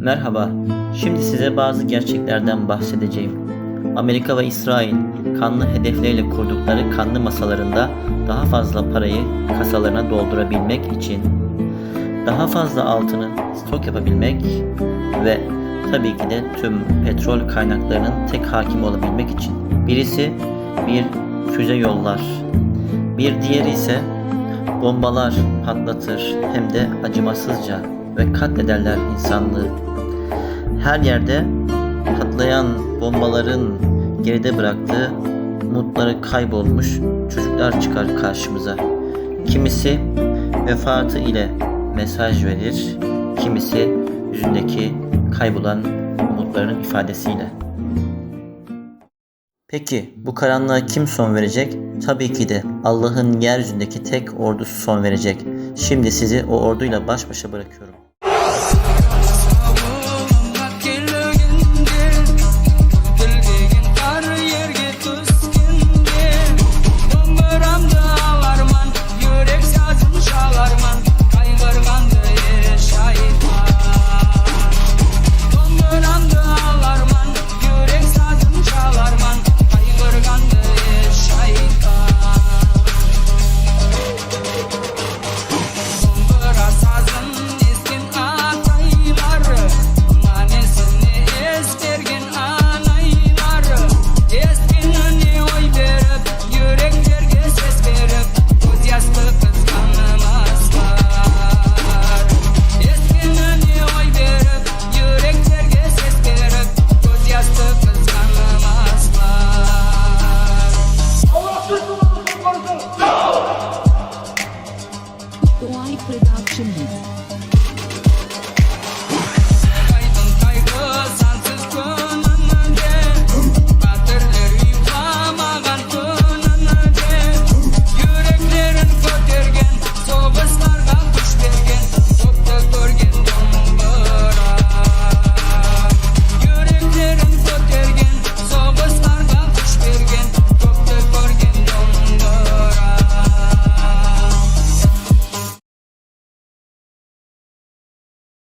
Merhaba, şimdi size bazı gerçeklerden bahsedeceğim. Amerika ve İsrail kanlı hedefleriyle kurdukları kanlı masalarında daha fazla parayı kasalarına doldurabilmek için, daha fazla altını stok yapabilmek ve tabii ki de tüm petrol kaynaklarının tek hakim olabilmek için. Birisi bir füze yollar, bir diğeri ise bombalar patlatır hem de acımasızca ve katlederler insanlığı. Her yerde patlayan bombaların geride bıraktığı umutları kaybolmuş çocuklar çıkar karşımıza. Kimisi vefatı ile mesaj verir, kimisi yüzündeki kaybolan umutlarının ifadesiyle. Peki bu karanlığa kim son verecek? Tabii ki de Allah'ın yeryüzündeki tek ordusu son verecek. Şimdi sizi o orduyla baş başa bırakıyorum. Luxemburgo.